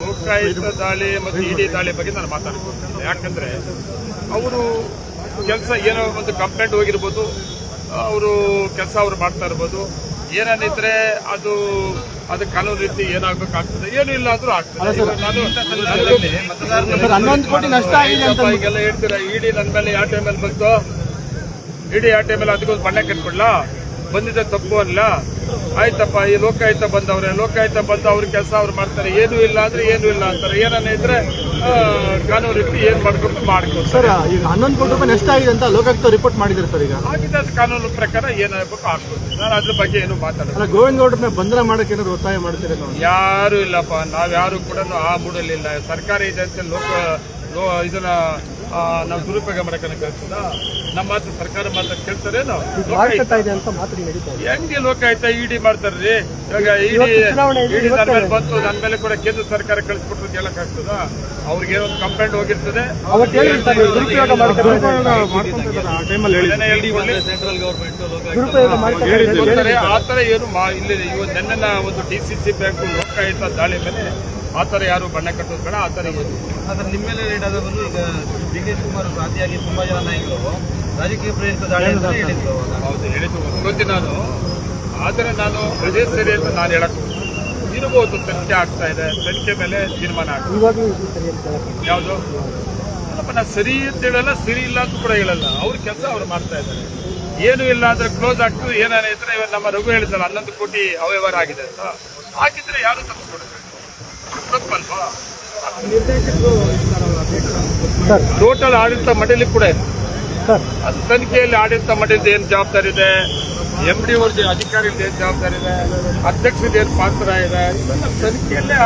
ಲೋಕಾಯುಕ್ತ ದಾಳಿ ಮತ್ತು ಇಡಿ ದಾಳಿ ಬಗ್ಗೆ ನಾನು ಮಾತಾಡ್ತೀನಿ ಯಾಕಂದ್ರೆ ಅವರು ಕೆಲಸ ಏನೋ ಒಂದು ಕಂಪ್ಲೇಂಟ್ ಹೋಗಿರ್ಬೋದು ಅವರು ಕೆಲಸ ಅವರು ಮಾಡ್ತಾ ಇರ್ಬೋದು. ಏನಾನಿದ್ರೆ ಅದು ಅದು ಕಾನೂನು ರೀತಿ ಏನಾಗಬೇಕಾಗ್ತದೆ ಏನು ಇಲ್ಲ ಅಂದ್ರೂ ಆಗ್ತದೆ ಈಗೆಲ್ಲ ಹೇಳ್ತೀರಾ? ಇಡಿ ನನ್ನ ಮೇಲೆ ಯಾವ ಟೈಮಲ್ಲಿ ಬಂತು? ಇಡಿ ಯಾವ ಟೈಮಲ್ಲಿ ಅದಕ್ಕೊಂದು ಬಣ್ಣ ಕಟ್ಬಿಡ್ಲಾ ಬಂದಿದ್ದ ತಪ್ಪು ಅಲ್ಲ ಆಯ್ತಪ್ಪ ಈ ಲೋಕಾಯುಕ್ತ ಬಂದವ್ರೆ ಲೋಕಾಯುಕ್ತ ಬಂದು ಅವ್ರ ಕೆಲಸ ಅವ್ರು ಮಾಡ್ತಾರೆ. ಏನು ಇಲ್ಲ ಅಂದ್ರೆ ಏನು ಇಲ್ಲ ಅಂತಾರೆ. ಏನನ್ನ ಇದ್ರೆ ಕಾನೂನು ರೀತಿ ಏನ್ ಮಾಡ್ಕೊಂಡು ಮಾಡ್ಕೊಂಡು ಸರ್ ಈಗ ಹನ್ನೊಂದು ಕೋಟಿ ರೂಪಾಯಿ ನಷ್ಟ ಆಗಿದೆ ಅಂತ ಲೋಕಾಯುಕ್ತ ರಿಪೋರ್ಟ್ ಮಾಡಿದ್ದಾರೆ ಸರ್ ಈಗ? ಆಗಿದೆ ಅದು ಕಾನೂನು ಪ್ರಕಾರ ಏನಾಗಬೇಕು ಆಗ್ಬೋದು. ನಾನು ಅದ್ರ ಬಗ್ಗೆ ಏನು ಮಾತಾಡೋದು ಗೋವಿಂದ ಬಂಧನ ಮಾಡಕ್ಕೆ ಏನಾದ್ರು ಒತ್ತಾಯ ಮಾಡ್ತೀರಾ ಯಾರು ಇಲ್ಲಪ್ಪ. ನಾವ್ಯಾರು ಕೂಡ ಆ ಮೂಡಲಿಲ್ಲ ಸರ್ಕಾರ ಇದೆ ಅಂತ ಲೋಕ ಲೋ ಇದನ್ನ ನಾವು ದುರುಪಯೋಗ ಮಾಡಕ್ಕೆ ಕಳಿಸಿಲ್ಲ ನಮ್ಮ ಮಾತು ಸರ್ಕಾರ ಮಾತ್ರ ಕೇಳ್ತಾರೆ ನಾವು. ಇದೆ ಹೆಂಗೆ ಲೋಕಾಯುಕ್ತ ಇಡಿ ಮಾಡ್ತಾರ್ರಿ. ಇವಾಗ ಇಡಿ ಇಡಿ ನನ್ನ ಮೇಲೆ ಬಂತು ನನ್ ಮೇಲೆ ಕೂಡ ಕೇಂದ್ರ ಸರ್ಕಾರ ಕಳಿಸ್ಬಿಟ್ರು ಕೇಳಕ್ಕಾಗ್ತದ ಅವ್ರಿಗೆ ಏನೋ ಒಂದು ಕಂಪ್ಲೇಂಟ್ ಹೋಗಿರ್ತದೆ. ಸೆಂಟ್ರಲ್ ಆ ಥರ ಏನು ಇಲ್ಲಿ ಇವತ್ತು ನೆನ್ನೆನ ಒಂದು D C C bank Lokayukta ದಾಳಿ ಮೇಲೆ ಆ ಥರ ಯಾರು ಬಣ್ಣ ಕಟ್ಟೋದು ಬೇಡ ಆ ಥರ ಆದ್ರೆ ನಿಮ್ಮ ಮೇಲೆ ರೇಡ್ ಆದವರು ಈಗ ಡಿ ಕೆ ಶಿವಕುಮಾರ್ ಸಾಧಿಯಾಗಿ ತುಂಬಾ ಜನ ನಾಯಕರು. ರಾಜಕೀಯ ಪ್ರೇರಿತ ದಾಳಿ ಅಂತ ಹೇಳಿದ್ರು. ಹೌದು ಹೇಳಿದ್ದು ಗೊತ್ತಿ ನಾನು. ಆದರೆ ನಾನು ಅದೇ ಸರಿ ಅಂತ ನಾನು ಹೇಳಕ್ ಇರಬಹುದು ಇರ್ಬೋದು. ತನಿಖೆ ಆಗ್ತಾ ಇದೆ. ತನಿಖೆ ಮೇಲೆ ತೀರ್ಮಾನ ಆಗ್ತದೆ ಹೇಳಕ್ಕೆ ಯಾವುದು? ಅಲ್ಲಪ್ಪ ನಾನು ಸರಿ ಅಂತ ಹೇಳಲ್ಲ ಸರಿ ಇಲ್ಲ ಅಂತ ಕೂಡ ಹೇಳಲ್ಲ. ಅವ್ರ ಕೆಲಸ ಅವ್ರು ಮಾಡ್ತಾ ಇದ್ದಾರೆ. ಏನು ಇಲ್ಲ ಅಂದ್ರೆ ಕ್ಲೋಸ್ ಆಗ್ತದೆ ಏನಾರ ಇದ್ರೆ ಇವಾಗ ನಮ್ಮ ರಘು ಹೇಳಿದ್ರಲ್ಲ ಹನ್ನೊಂದು ಕೋಟಿ ಅವ್ಯವಹಾರ ಆಗಿದೆ ಅಂತ. ಹಾಕಿದ್ರೆ ಯಾರು ಸರ್ ಟೋಟಲ್ ಆಡಳಿತ ಮಂಡಳಿ ಕೂಡ ಇದೆ. ಅದು ತನಿಖೆಯಲ್ಲಿ ಆಡಳಿತ ಮಂಡಳಿದ ಏನ್ ಜವಾಬ್ದಾರಿ ಇದೆ? ಎಂ ಡಿ ಅವ್ರದ್ದು ಏನು ಜವಾಬ್ದಾರಿ ಇದೆ? ಅಧ್ಯಕ್ಷದ ಏನು ಪಾತ್ರ ಇದೆ? ಇವೆಲ್ಲ ತನಿಖೆಯಲ್ಲೇ